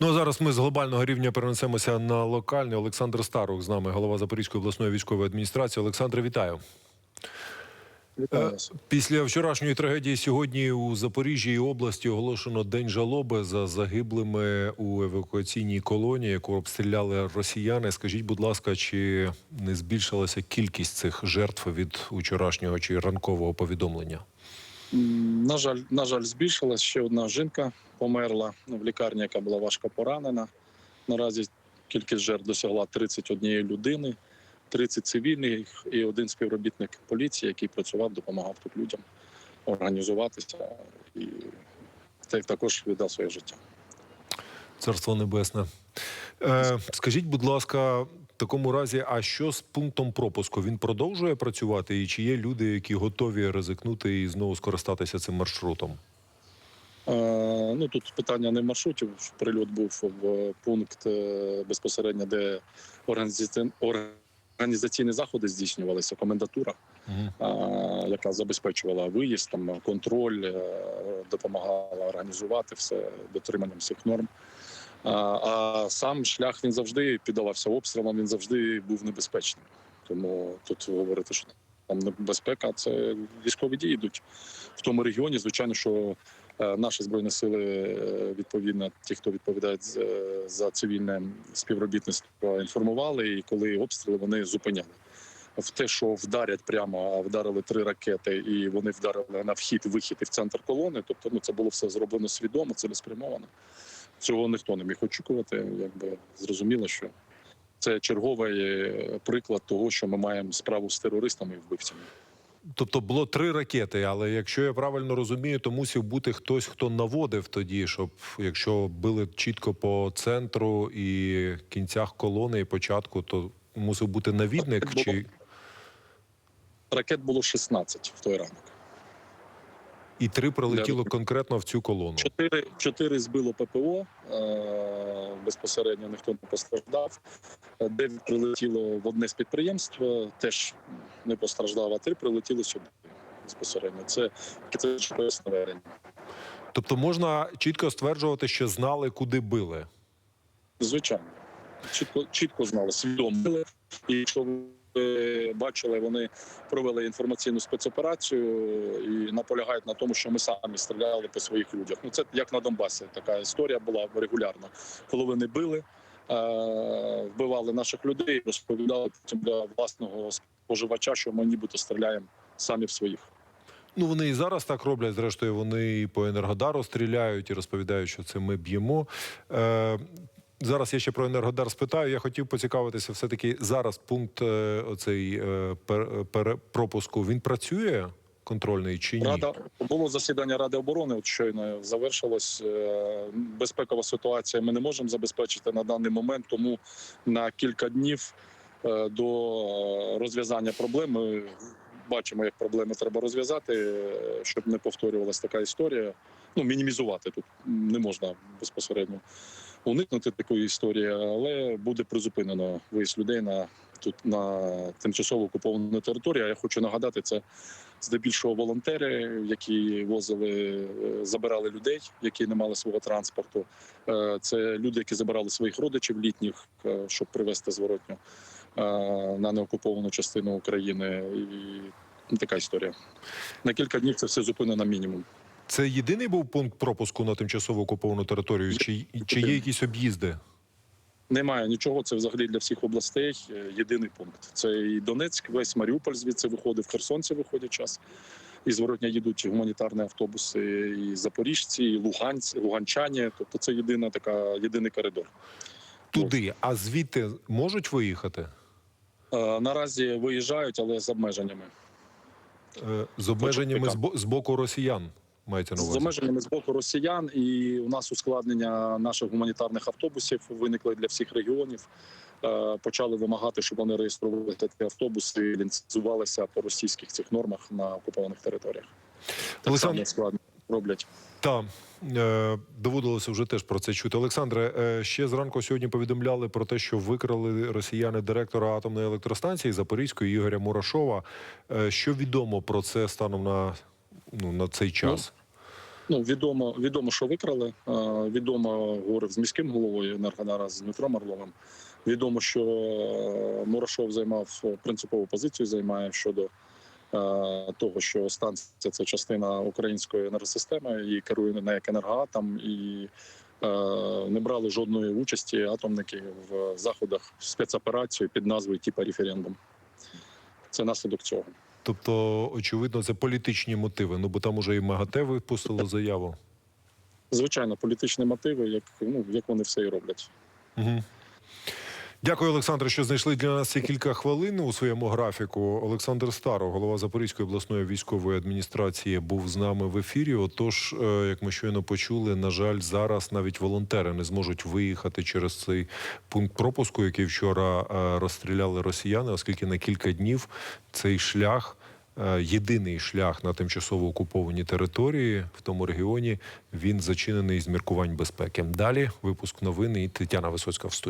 Ну а зараз ми з глобального рівня перенесемося на локальний. Олександр Старух з нами, голова Запорізької обласної військової адміністрації. Олександре, вітаю. Вітаю Е. Після вчорашньої трагедії сьогодні у Запоріжжі і області оголошено день жалоби за загиблими у евакуаційній колонії, яку обстріляли росіяни. Скажіть, будь ласка, чи не збільшилася кількість цих жертв від учорашнього чи ранкового повідомлення? На жаль, на жаль, збільшилась. Ще одна жінка померла в лікарні, яка була важко поранена. Наразі кількість жертв досягла 31 людини, 30 цивільних і один співробітник поліції, який працював, допомагав тут людям організуватися і так- також віддав своє життя. Царство небесне. Е, скажіть, будь ласка, в такому разі, а що з пунктом пропуску? Він продовжує працювати? І чи є люди, які готові ризикнути і знову скористатися цим маршрутом? Е, Ну тут питання не в маршруті. Прильот був в пункт е, безпосередньо, де організаційні заходи здійснювалися. Комендатура, Угу. яка забезпечувала виїзд, там контроль, допомагала організувати все дотриманням всіх норм. А, сам шлях він завжди піддавався обстрілам, він завжди був небезпечним. Тому тут говорити, що там небезпека, це військові дії йдуть в тому регіоні. Звичайно, що е, наші збройні сили е, відповідно, ті, хто відповідає за, цивільне співробітництво, інформували, і коли обстріли вони зупиняли. В те, що вдарять прямо, а вдарили три ракети, і вони вдарили на вхід, вихід і в центр колони. Тобто, ну це було все зроблено свідомо, цілеспрямовано. Цього ніхто не міг очікувати. Якби зрозуміло, що це черговий е, приклад того, що ми маємо справу з терористами і вбивцями. Тобто було три ракети, але якщо я правильно розумію, то мусив бути хтось, хто наводив тоді, щоб якщо били чітко по центру і кінцях колони і початку, то мусив бути навідник Так, було. чи Ракет було 16 в той ранок. І три прилетіло Для- конкретно в цю колону. Чотири, чотири збило ППО. Е, безпосередньо ніхто не постраждав. Е, Дев'ять прилетіло в одне з підприємств, е, теж не постраждав, а три прилетіли сюди. Безпосередньо. Це це GPS наведення. Тобто можна чітко стверджувати, що знали, куди били. Звичайно. Чітко, чітко знали, свідомо. били. І якщо ви бачили, вони провели інформаційну спецоперацію і наполягають на тому, що ми самі стріляли по своїх людях. Ну це як на Донбасі. Така історія була регулярно. Коли вони били, е, вбивали наших людей, розповідали потім для власного споживача, що ми нібито стріляємо самі в своїх. Ну вони і зараз так роблять. Зрештою, вони і по енергодару стріляють і розповідають, що це ми б'ємо. Е, зараз я ще про енергодар спитаю. Я хотів поцікавитися, все таки зараз пункт е, оцей е, пропуску він працює контрольний чи ні? Рада було засідання Ради оборони. От щойно завершилось. Е, Безпекова ситуація. Ми не можемо забезпечити на даний момент. Тому на кілька днів е, до розв'язання проблем ми бачимо, як проблеми треба розв'язати, е, щоб не повторювалася така історія. Ну мінімізувати тут не можна безпосередньо уникнути такої історії, але буде призупинено виїзд людей на тут на тимчасово окуповану територію. Я хочу нагадати, це здебільшого волонтери, які возили, е, забирали людей, які не мали свого транспорту. Е, Це люди, які забирали своїх родичів літніх, е, щоб привезти зворотньо е, на неокуповану частину України. І така історія. На кілька днів це все зупинено мінімум. Це єдиний був пункт пропуску на тимчасово окуповану територію, чи, чи є якісь об'їзди? Немає нічого. Це взагалі для всіх областей е, єдиний пункт. Це і Донецьк, весь Маріуполь звідси виходив, Херсонці виходять час. І зворотня їдуть гуманітарні автобуси, і запоріжці, і луганці, луганчані. Тобто це єдина така єдиний коридор. Туди, а звідти можуть виїхати? Е, наразі виїжджають, але з обмеженнями. Е, З обмеженнями з боку росіян мається на З увазі? обмеженнями з боку росіян, і у нас ускладнення наших гуманітарних автобусів виникли для всіх регіонів. Е, Почали вимагати, щоб вони реєстрували такі автобуси і ліцензувалися по російських цих нормах на окупованих територіях. Так само складно роблять. Так, е, доводилося вже теж про це чути. Олександре, е, ще зранку сьогодні повідомляли про те, що викрали росіяни директора атомної електростанції Запорізької Ігоря Мурашова. Що відомо про це станом на, ну, на цей час? Ну, відомо, відомо, що викрали. Е, Відомо, говорив з міським головою Енергодара з Дмитром Орловим. Відомо, що е, Мурашов займав е, принципову позицію, займає щодо того, що станція це частина української енергосистеми, і керує не як енергоатом, і не брали жодної участі атомники в заходах спецоперації під назвою типа референдум. Це наслідок цього. Тобто, очевидно, це політичні мотиви. Ну бо там уже і МАГАТЕ випустило заяву. Звичайно, політичні мотиви, як ну як вони все і роблять. Угу. Дякую, Олександре, що знайшли для нас ці кілька хвилин у своєму графіку. Олександр Старо, голова Запорізької обласної військової адміністрації, був з нами в ефірі. Отож, е, як ми щойно почули, на жаль, зараз навіть волонтери не зможуть виїхати через цей пункт пропуску, який вчора е, розстріляли росіяни, оскільки на кілька днів цей шлях. е, Єдиний шлях на тимчасово окупованій території в тому регіоні він зачинений з міркувань безпеки. Далі випуск новини і Тетяна Висоцька в студії.